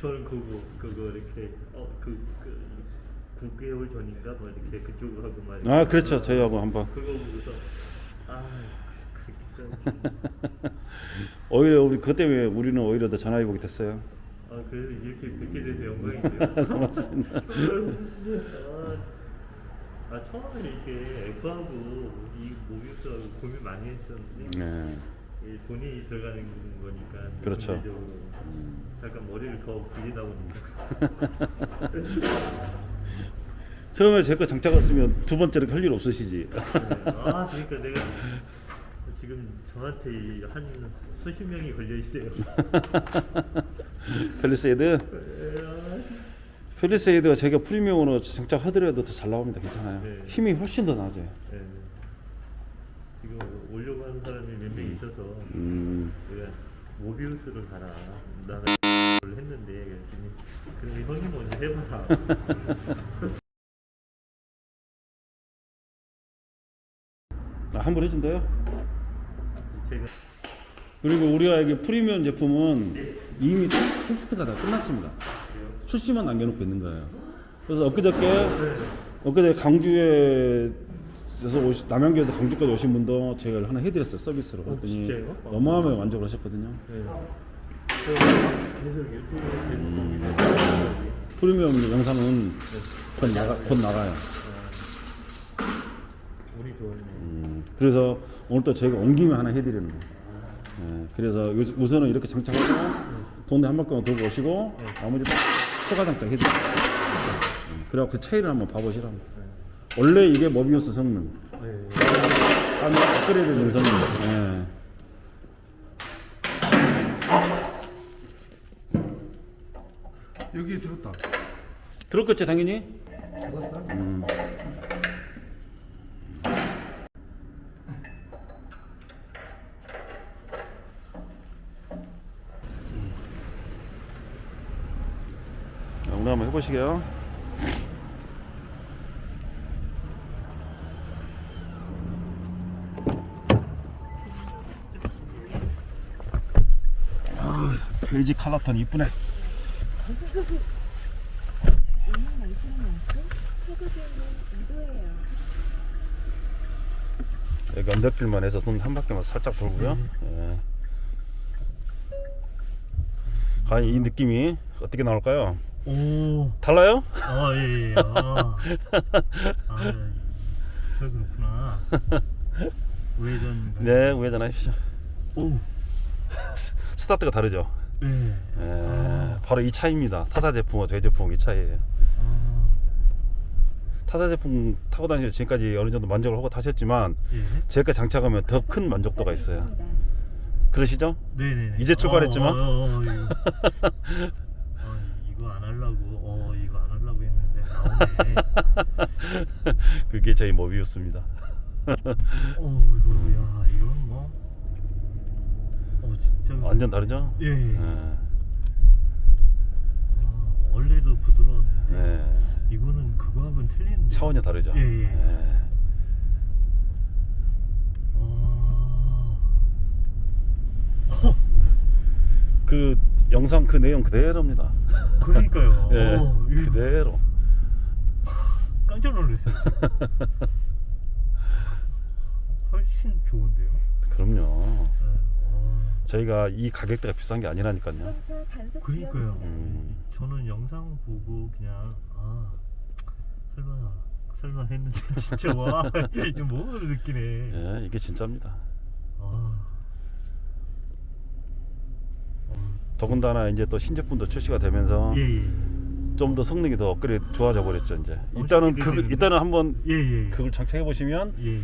저는 그거 그거 이렇게 어그 그 9개월 전인가 뭐 이렇게 그쪽으로 하고 말. 아 그렇죠 저희 하고 한번 그거 보고서 아 그렇게 오히려 우리 그것 때문에 우리는 오히려 더 전화위복이 됐어요 아 그래서 이렇게 뵙게 돼서 영광이고요. 고맙습니다 아, 아 처음에 이렇게 F하고 이 모비스하고 고민 많이 했었는데 네. 이 돈이 들어가는 거니까 그렇죠. 잠깐 머리를 더 굴리다 보니까 처음에 제 거 장착했으면 두 번째로 할일 없으시지 네. 아 그러니까 내가 지금 저한테 이한 수십 명이 걸려 있어요. 펠리세이드 아, 펠리세이드가 제가 프리미엄으로 장착하더라도 더 잘 나옵니다 괜찮아요 네. 힘이 훨씬 더 나아져요 네. 지금 오려고 하는 사람이 몇 명 있어서 음, 내가 모비우스를 가라 나는 를 했는데 그랬더니 그럼 형이 먼저 해봐라. 아, 환불 해준대요? 제가 그리고 우리가 이게 프리미엄 제품은 이미 테스트가 다 끝났습니다. 출시만 남겨놓고 있는 거예요. 그래서 엊그저께 엊그제 강주에 에서 오시, 남양주에서 강주까지 오신 분도 제가 하나 해드렸어요 서비스로. 그랬더니 진짜요? 어마어마하게 만족을 하셨거든요. 네. 저 계속 유튜브에 계속 보기도 하고 프리미엄 영상은 곧, 나가, 곧 나가요. 운이 좋네 음, 그래서 오늘 또 저희가 온 김에 하나 해드리는 거예요 예, 그래서 요- 우선은 이렇게 장착하고 동네 한 바퀴만 돌고 오시고 나머지 추가 장착 해드릴게요. 음, 그래갖고 그 차이를 한번 봐보시라고 원래 이게 모비우스 성능 네. 아니 업그레이드 된 성능 예. 여기에 들었다. 들었겠지 당연히 들었어? 음. 자, 오늘 한번 해보시게요. 아, 베이지 칼라턴 이쁘네. 여기 언덕길만 해서 돈한 바퀴만 살짝 돌고요. 예. 과연 이 느낌이 어떻게 나올까요? 오. 달라요? 아, 예, 예. 아, 아저 그렇구나. 우회전. 네, 우회전 하십시오. 오. 스타트가 다르죠. 네. 예, 바로 이 차이입니다. 타사 제품과 저희 제품 이 차이예요. 아, 타사 제품 타고 다니실 지금까지 어느 정도 만족을 하고 타셨지만 예. 제가 장착하면 더 큰 만족도가 있어요. 그러시죠? 네네네. 이제 출발했지만? 어, 어, 어, 이거. 어, 이거 안 하려고, 어, 이거 안 하려고 했는데 나오네. 그게 저희 모비우스입니다. 어, 이거, 야, 이건 뭐. 어, 진짜. 완전 다르죠? 예, 예. 예. 아, 원래도 부드러웠는데. 예. 이거는 그거하고는 틀리는데. 차원이 다르죠? 예, 예. 예. 아, 그 영상 그 내용 그대로입니다. 그러니까요. 예, 어, 이거 그대로. 깜짝 놀랐어요. 진짜. 훨씬 좋은데요. 그럼요. 예, 어. 저희가 이 가격대가 비싼 게 아니라니까요. 그러니까요. 음. 저는 영상 보고 그냥 아 설마 설마 했는데 진짜 와 이거 뭐를 느끼네. 예, 이게 진짜입니다. 아. 더군다나 이제 또 신제품도 출시가 되면서 예, 예. 좀 더 성능이 더 업그레이드 좋아져 버렸죠 이제. 어, 일단은 그? 일단은 한번 예, 예. 그걸 장착해 보시면 예.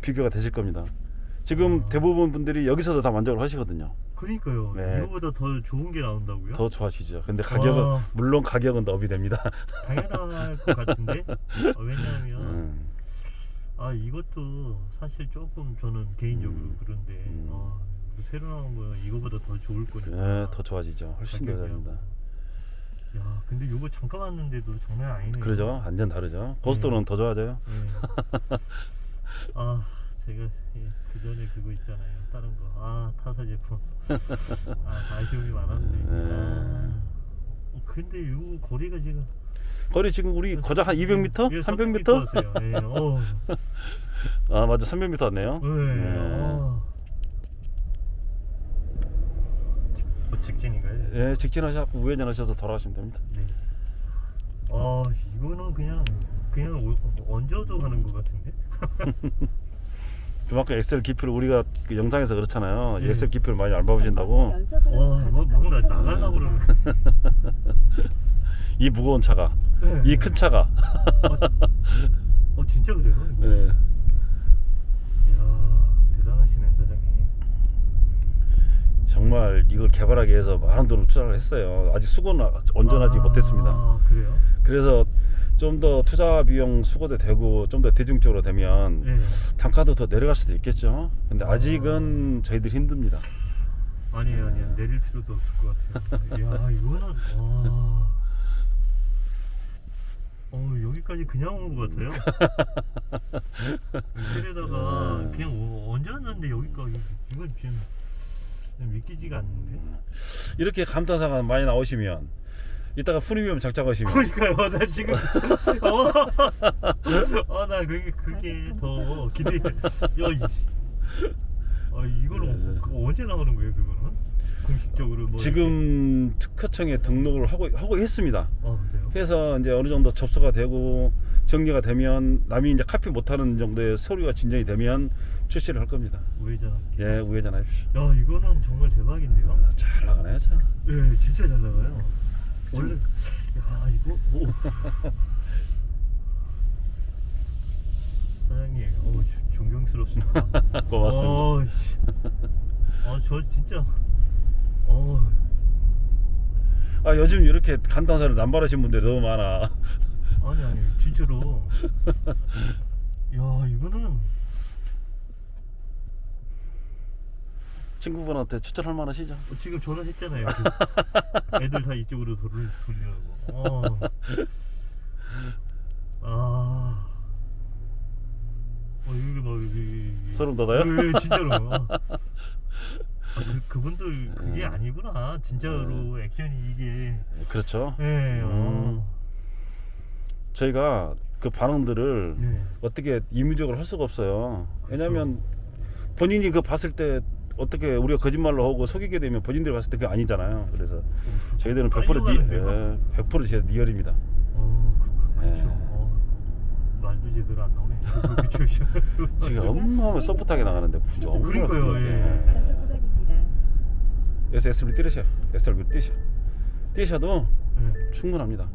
비교가 되실 겁니다. 지금 아. 대부분 분들이 여기서도 다 만족을 하시거든요. 그러니까요. 네. 이거보다 더 좋은 게 나온다고요? 더 좋아지죠. 근데 가격은 와. 물론 가격은 더 업이 됩니다. 당연할 것 같은데 어, 왜냐하면 음, 아 이것도 사실 조금 저는 개인적으로 음. 그런데 음. 아, 새로 나온 거 이거보다 더 좋을 거니까. 예, 더 좋아지죠. 훨씬 더. 좋아집니다. 야 근데 이거 잠깐 왔는데도 장난 아니네요. 그러죠. 완전 다르죠. 고속도로는 더 좋아져요. 네. 아 제가 그 전에 그거 있잖아요. 다른 거. 아 타사 제품. 아 아쉬움이 많았네. 네. 아, 어, 근데 이 거리가 지금 거리 지금 우리 거작 한 200m? 예, 300m? 왔어요. 예, 어, 아 맞아 300m 왔네요. 네. 아. 직- 뭐 직진인가요? 예, 직진하셔서 우회전하셔서 돌아가시면 됩니다. 네. 아 이거는 그냥 그냥 오- 얹어도 가는 것 같은데? 그만큼 엑셀 기표를 우리가 그 영상에서 그렇잖아요. 네. 엑셀 기표를 많이 안 밟으신다고. 연속으로 와, 뭐 뭔가 번째 나가려고 그러네. 이 무거운 차가, 네. 이 큰 차가. 어 진짜 그래요? 이거? 예. 이야 대단하시네 사장님. 정말 이걸 개발하기 위해서 많은 돈을 투자를 했어요. 아직 수고는 온전하지 아, 못했습니다. 그래요? 그래서 좀 더 투자 비용 수거도 되고 좀 더 대중적으로 되면 네. 단가도 더 내려갈 수도 있겠죠. 근데 아직은 저희들 힘듭니다. 아니에요, 아니에요. 내릴 필요도 없을 것 같아요. 이야, 이거는 와. 어 여기까지 그냥 온 것 같아요. 셀에다가 음. 그냥 오- 언제 왔는데 여기까지 이건 지금 믿기지가 않는데. 이렇게 감탄사가 많이 나오시면 이따가 프리미엄 장착하시면 그러니까요, 나 지금 어, 아 나 그게 그게 더 기대. 야, 이, 아 이거는 네. 어- 언제 나오는 거예요, 그거는? 공식적으로 뭐 지금 특허청에 등록을 하고 하고 했습니다. 이렇게. 아 그래요? 해서 이제 어느 정도 접수가 되고 정리가 되면 남이 이제 카피 못하는 정도의 서류가 진정이 되면 출시를 할 겁니다. 우회전. 예, 우회전하십시오. 야 이거는 정말 대박인데요? 잘 나가네요, 차. 예, 진짜 잘 나가요. 원래 야 이거 오. 사장님, 어 존경스럽습니다. 고맙습니다. 어, 씨. 아, 저 진짜. 어, 아 요즘 이렇게 간단사를 남발하신 분들이 너무 많아. 아니 아니 진짜로. 야 이거는 친구분한테 추천할 만하시죠? 지금 전화했잖아요. 그 애들 다 이쪽으로 돌 돌리려고. 어. 아. 어 이게 막 여기 소름 돋아요? 예, 진짜로. 아, 그 그분들 그게 음. 아니구나. 진짜로 액션이 이게. 그렇죠. 예. 음. 어. 저희가 그 반응들을 네. 어떻게 임의적으로 할 수가 없어요. 그렇죠. 왜냐면 본인이 그 봤을 때 어떻게 우리가 거짓말로 하고 속이게 되면 본인들이 봤을 때 그게 아니잖아요. 그래서 저희들은 100% 리? 예, 100% 진짜 리얼입니다. 어, 그, 그렇죠. 예. 어, 말도 제대로 안 나오네. 그렇죠. 지금 엄마하면 소프트하게 나가는데 진짜 엄마가 그러니까요, 그렇게. 예. 단속 구간입니다. 여기서 SLB. SLB 뛰셔. 뛰셔도 네. 충분합니다.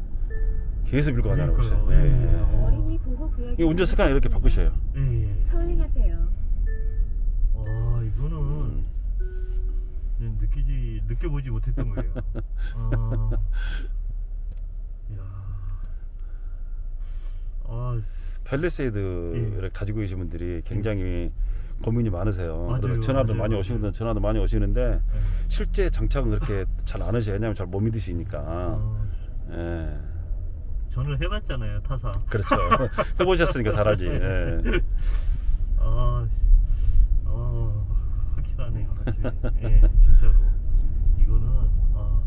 계속 밀고 그러니까요. 예, 예. 예. 어린이 보호 구역에 이 운전 습관 이렇게 바꾸셔요. 예. 예. 서행하세요. 아 이거는 음. 그냥 느끼지 느껴보지 못했던 거예요. 아, 야, 아, 펠리세이드를 가지고 계신 분들이 굉장히 고민이 많으세요. 맞아요, 그래서 전화도 맞아요, 많이 맞아요. 오시는 전화도 많이 오시는데 예. 실제 장착은 그렇게 잘 안 하셔요. 왜냐하면 잘 못 믿으시니까. 아, 예. 저는 해봤잖아요 타사. 그렇죠. 해보셨으니까 잘 알지. 예. 아, 아 확실히. 예, 진짜로. 이거는 아,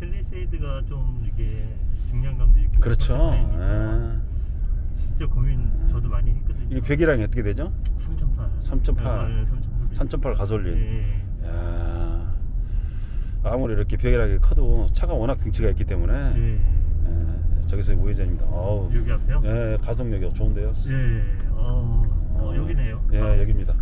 펠리세이드가 좀 이게 중량감도 있고. 그렇죠. 예. 진짜 고민 저도 많이 했거든요. 이게 배기량이 어떻게 되죠? 3.8. 3.8. 네, 3.8. 3.8 가솔린. 예, 예. 야. 아무리 이렇게 배기량이 커도 차가 워낙 등치가 있기 때문에 예. 예, 저기서 우회전입니다. 어우. 여기 앞에요? 예, 가속력이 좋은데요. 예. 어, 어 여기네요. 예, 아. 여기입니다.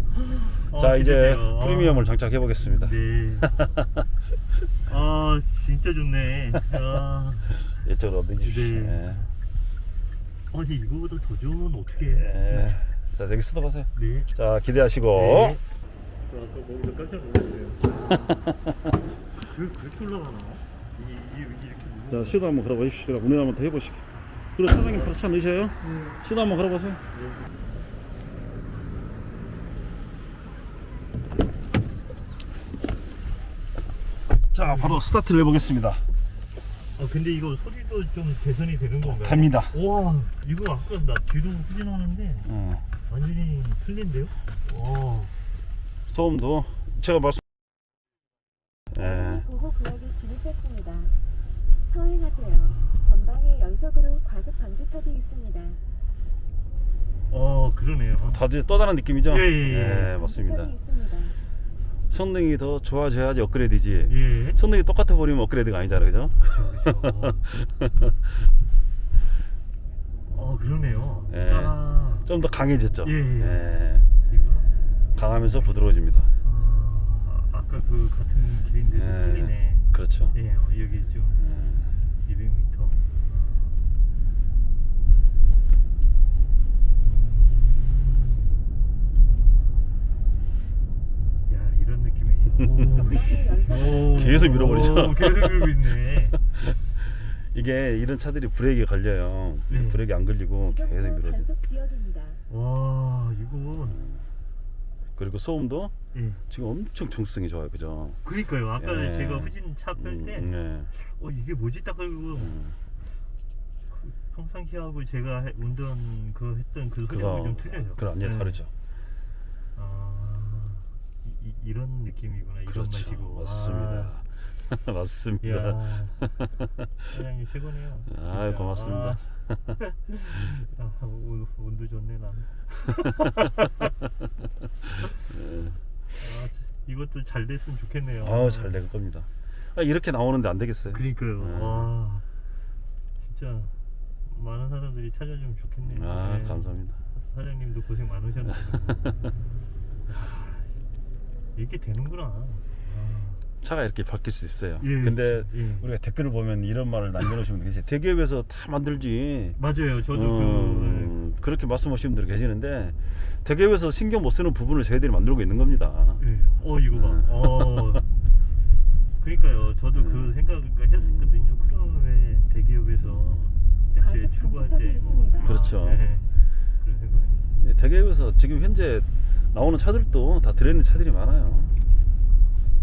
어, 자, 이제 기대돼요. 프리미엄을 아. 장착해 보겠습니다. 네. 아, 진짜 좋네. 아, 이쪽으로 내주십시오. 네. 예. 아니 이거보다 더 좋으면 어떻게 해? 예. 자, 여기 쓰도가세요. 네. 자, 기대하시고. 네. 저 아까 거기서 깜짝 놀랐어요. 왜 그렇게 올라가나? 이, 이, 이렇게 무거워. 자, 시도 한번 걸어보십시오. 운행 한번 더 해보시고. 그리고 사장님 바로 차 넣으셔요. 시도 한번 걸어보세요. 자, 바로 스타트를 해보겠습니다. 아 근데 이거 소리도 좀 개선이 되는 건가요? 됩니다. 와 이거 아까 나 뒤로 후진하는데 어. 완전히 틀린데요? 와 소음도 제가 말씀. 예. 어린이 보호 구역에 진입했습니다. 서행하세요. 전방에 연속으로 과속 방지턱이 있습니다. 어 그러네요. 다들 떠다는 느낌이죠? 예, 예, 예. 네, 맞습니다. 방지턱이 있습니다. 성능이 더 좋아져야지 업그레이드지. 예. 성능이 똑같아 버리면 업그레이드가 아니잖아, 그죠? 그렇죠, 그렇죠. 어 그러네요. 예. 아, 좀 더 강해졌죠. 예, 예. 예. 지금 강하면서 부드러워집니다. 아, 아까 그 같은 길인데도 예. 틀리네. 그렇죠. 예, 어, 여기 좀 200m. 야, 이런 느낌이. 오, 계속 밀어버리죠. 오, 계속 밀고 있네. 이게 이런 차들이 브레이크에 걸려요. 네. 브레이크 안 걸리고 계속 밀어줘. 와, 이건. 그리고 소음도 예. 지금 엄청 중수성이 좋아요, 그죠? 그러니까요. 아까 예. 제가 후진 차뺄 때, 음, 네. 어 이게 뭐지 딱 그리고 음. 그 평상시하고 제가 해- 운전 그 했던 그 소리하고 좀 틀려요. 그럼 완전 네. 다르죠. 아, 이, 이, 런 느낌이구나. 이런 그렇죠. 맛이고. 맞습니다. 아, 맞습니다. 사장님 최고네요. 진짜. 고맙습니다. 아, 아, 운- 운도 좋네 나는. 네. 아, 이것도 잘 됐으면 좋겠네요. 아우 잘 될 겁니다. 아, 이렇게 나오는데 안 되겠어요. 그러니까요. 네. 와, 진짜 많은 사람들이 찾아주면 좋겠네요. 아 네. 감사합니다. 사장님도 고생 많으셨네요. 야, 이렇게 되는구나. 아, 차가 이렇게 바뀔 수 있어요. 예, 근데. 예. 우리가 댓글을 보면 이런 말을 남겨놓으시면 계세요. 대기업에서 다 만들지. 맞아요. 저도 음, 그렇게 말씀하시는 분들 계시는데 대기업에서 신경 못 쓰는 부분을 저희들이 만들고 있는 겁니다. 그, 예. 어 이거 봐. 네. 어. 그러니까요. 저도 그 음. 생각을 했었거든요. 그럼 왜 대기업에서 애초에 방지턱이 때 뭐. 그렇죠. 예. 그런 생각. 네, 대기업에서 지금 현재 나오는 차들도 다 들어있는 차들이 많아요.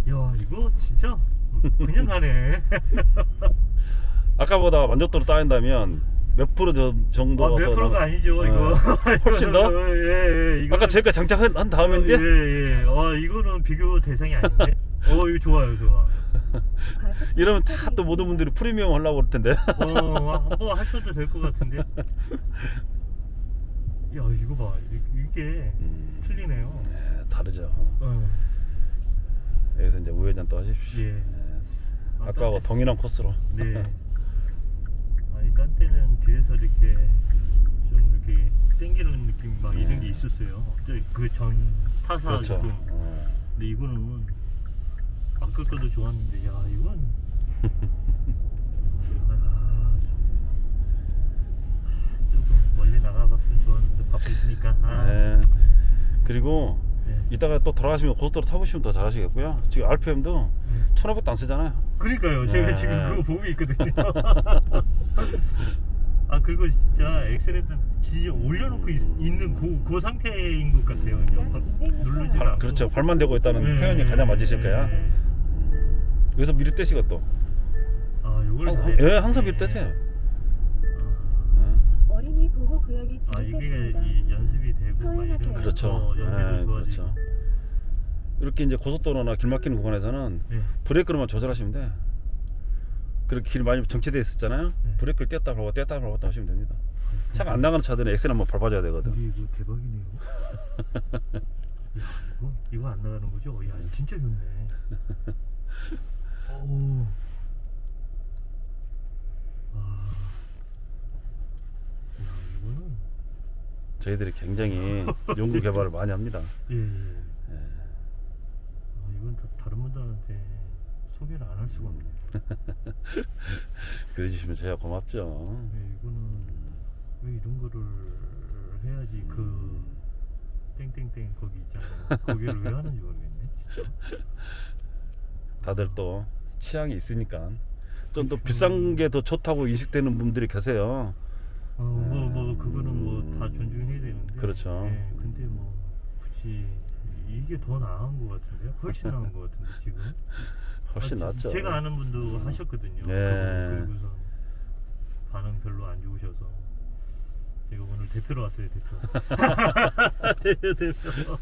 야 이거 진짜 그냥 가네. 아까보다 만족도를 따진다면 몇 프로 저- 정도가 아, 몇더 프로가 나- 아니죠 어, 이거. 훨씬 더? 이거는, 예, 예. 이거 아까 저희가 장착한 한 다음인데 예, 예. 아 이거는 비교 대상이 아닌데. 어 이거 좋아요, 좋아. 이러면 다 또 모든. 분들이 프리미엄 하려고 그럴 텐데. 어 한번 하셔도 될 것 같은데. 야 이거 봐, 이- 이게 음, 틀리네요. 네, 다르죠. 어, 여기서 이제 우회전 또 하십시오. 예. 네. 아, 아까하고 딴 데- 동일한 코스로. 네. 아니 딴 때는 뒤에서 이렇게 좀 이렇게 땡기는 느낌 막 이런 게 네. 있었어요. 그전 타사 그렇죠. 어. 근데 이거는 아까 것도 좋았는데 야 이건 아, 조금 멀리 나가봤으면 좋았는데 바쁘시니까 아, 네. 그리고 네. 이따가 또 돌아가시면 고속도로 타보시면 더 잘하시겠고요. 지금 RPM도 음. 1500도 안 쓰잖아요. 그러니까요 제가 네. 지금 그거 보고 있거든요 아 그리고 진짜 엑셀에도 진짜 올려놓고 있, 는 그, 그 상태인 것 같아요 약 그냥 바- 200m 누르지 발- 않고 그렇죠. 발만 대고 있다는 네, 표현이 가장 맞으실 네, 거야. 네. 여기서 미리 떼시고 또. 아 요걸 아, 예, 항상. 미리 떼세요. 구역이 아 이게 지급됐습니다. 이 연습이 되고 막. 이런 그렇죠. 더 연비도 네, 좋아지고 그렇죠. 이렇게 이제 고속도로나 길 막히는 구간에서는 네. 브레이크로만 조절하시면 돼. 그렇게 길 많이 정체되어 있었잖아요. 네. 브레이크를 뗐다 밟고 뗐다 밟았다 하시면 됩니다. 차가 안 나가는 차들은 엑셀 한번 밟아줘야 되거든. 근데 이거 대박이네요. 야 이거 이거 안 나가는 거죠? 야 진짜 좋네. 오. 아. 야 이거는 저희들이 굉장히 연구 개발을 많이 합니다. 예. 예. 예. 아, 이건 다, 다른 분들한테 소개를 안 할 수가 없네. 그래 주시면 저희가 고맙죠. 예, 이거는 왜 이런 거를 해야지 그 땡땡땡 거기 있잖아요. 거기를 왜 하는지 모르겠네. 진짜. 다들 또 취향이 있으니까 좀 더 비싼 게 더 좋다고 인식되는 분들이 계세요. 어, 뭐, 뭐, 그거는 뭐다 음, 존중해야 되는데. 그렇죠. 예, 근데 뭐, 굳이 이게 더 나은 것 같은데요? 훨씬 나은 것 같은데, 지금? 훨씬 아, 낫죠. 제가 아는 분도 하셨거든요. 네. 그거, 그리고서 반응 별로 안 좋으셔서. 제가 오늘 대표로 왔어요, 대표. 대표, 대표.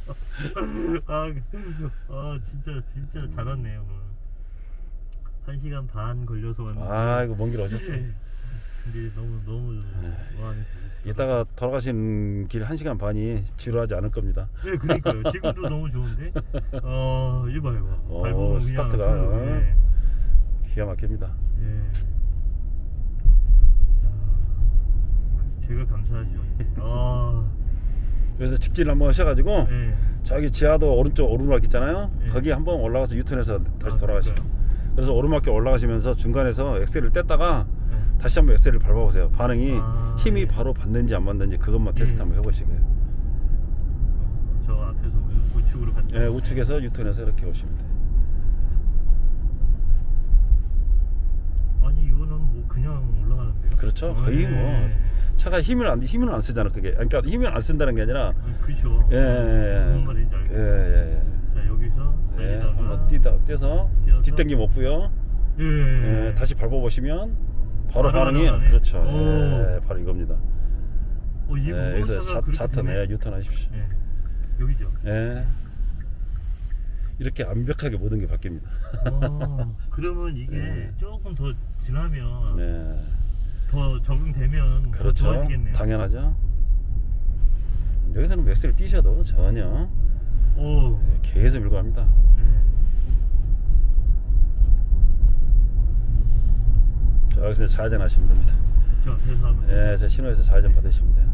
아, 그- 아, 진짜, 진짜 잘 왔네요, 오늘. 한 시간 반 걸려서 왔는데. 아 이거 먼 길 오셨어요. 근데 너무 너무 마음이 이따가 돌아가시는 길 1시간 반이 지루하지 않을 겁니다. 네, 그러니까요. 지금도 너무 좋은데. 어, 이봐 이봐. 어, 밟으면 그냥 스타트가, 슥, 어. 예. 기가 막힙니다. 예. 야, 제가 감사하죠. 아, 그래서 직진을 한번 하셔가지고 예. 저기 지하도 오른쪽 오르막 있잖아요. 예. 거기 한번 올라가서 유턴해서 다시 아, 돌아가시죠. 그래서 오르막길 올라가시면서 중간에서 엑셀을 뗐다가 예. 다시 한번 엑셀을 밟아보세요. 반응이 아, 힘이 예. 바로 받는지 안 받는지 그것만 테스트 예. 한번 해보시고요. 어, 저 앞에서 우- 우측으로 갔다. 예, 우측에서 유턴해서 이렇게 오시면 돼요. 아니 이거는 뭐 그냥 올라가는데요? 그렇죠. 거의 뭐 예. 차가 힘을 안 힘을 안 쓰잖아. 그게 그러니까 힘을 안 쓴다는 게 아니라 아, 그렇죠. 예, 예, 무슨 말인지 예, 알겠어요. 예, 예. 자 여기서 예, 한번 뛰다 뛰어서. 뒷당김 없고요. 예, 예, 다시 밟아 보시면 바로 바로 반응이. 그렇죠. 오. 예, 바로 이겁니다. 어, 이 예, 여기서 자턴 되네. 예, 유턴하십시오. 예. 여기죠. 예. 이렇게 완벽하게 모든 게 바뀝니다. 어, 그러면 이게 네. 조금 더 지나면 네. 더 적응되면 더 그렇죠. 좋아지겠네요. 당연하죠. 여기서는 맥스를 뛰셔도 전혀 오. 예, 계속 밀고 갑니다. 예. 자, 여기서 이제 좌회전 하시면 됩니다. 저 앞에서 하면 예, 제 신호에서 좌회전 받으시면 돼요.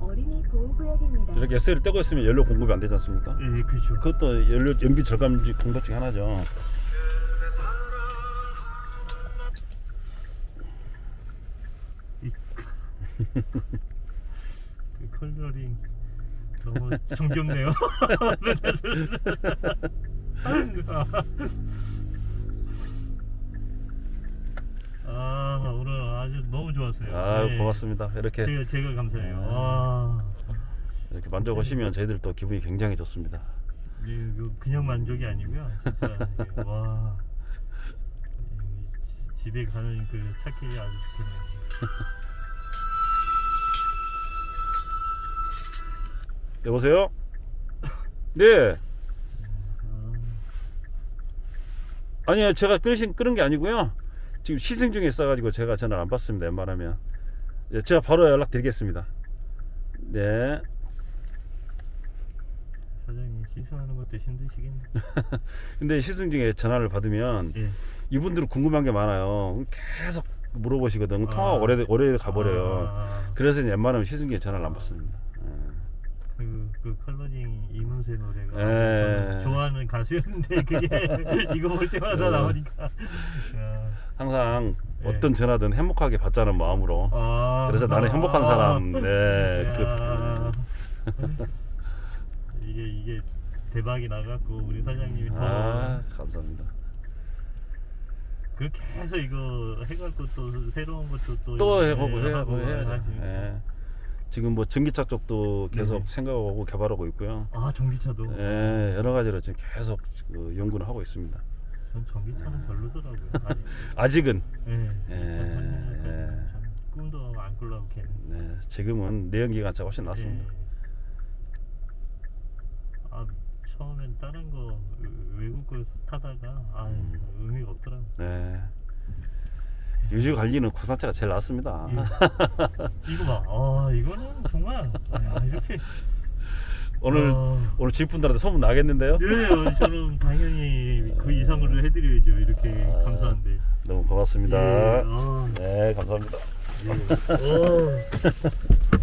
어린이 보호구역입니다. 이렇게 엑셀을 떼고 있으면 연료 공급이 안 되지 않습니까? 예, 그렇죠. 그것도 연료 연비 절감 중- 방법 중에 하나죠. 그 컬러링 너무 정겹네요. 아 오늘 아주 너무 좋았어요. 아, 네. 고맙습니다. 이렇게 제가 제가 감사해요. 네. 아, 이렇게 만져보시면 저희들도 기분이 굉장히 좋습니다. 예, 이거 그냥 만족이 아니고요. 진짜 이게, 와 이 지- 집에 가는 그 찾기 아주 좋겠네요. 여보세요? 네. 아, 아니요, 제가 끊으신 끊은 게 아니고요. 지금 시승 중에 있어가지고 제가 전화를 안 받습니다. 웬만하면. 예, 제가 바로 연락 드리겠습니다. 네. 사장님 시승하는 것도 힘드시겠네. 근데 시승 중에 전화를 받으면 예. 이분들은 궁금한 게 많아요. 계속 물어보시거든. 아. 통화 오래 오래 가버려요. 아, 그래서 웬만하면 시승 중에 전화를 안 받습니다. 예. 그, 그 컬러링 이문세 노래가 예. 저는 좋아하는 가수였는데 그게 이거 볼 때마다 예. 나오니까 야. 항상 예. 어떤 전화든 행복하게 받자는 마음으로. 아, 그래서 나는 행복한 사람. 네. 야. 그, 이게 이게 대박이 나갖고 우리 사장님이 더 아, 감사합니다. 그 계속 이거 해갖고 또 새로운 것도 또 또 해보고 해야 하고 해야죠. 예. 지금 뭐 전기차 쪽도 계속 네네. 생각하고 개발하고 있고요. 아 전기차도 예, 여러 가지로 지금 계속 그 연구를 하고 있습니다. 전 전기차는 별로더라고요 아직 아직은 예, 예, 예. 참 꿈도 안 꿀라고 걔는 네, 지금은 내연기관차 훨씬 낫습니다. 예. 아 처음엔 다른 거 외국 거 타다가 아 음. 의미가 없더라고. 네. 유지 관리는 국산차가 제일 낫습니다. 예. 이거 봐, 아 이거는 정말 아, 이렇게 오늘 아. 오늘 집 분들한테 소문 나겠는데요? 예, 저는 당연히 그 이상으로 해드려야죠. 이렇게 아. 감사한데. 너무 고맙습니다. 예, 아, 네, 감사합니다. 예. 어.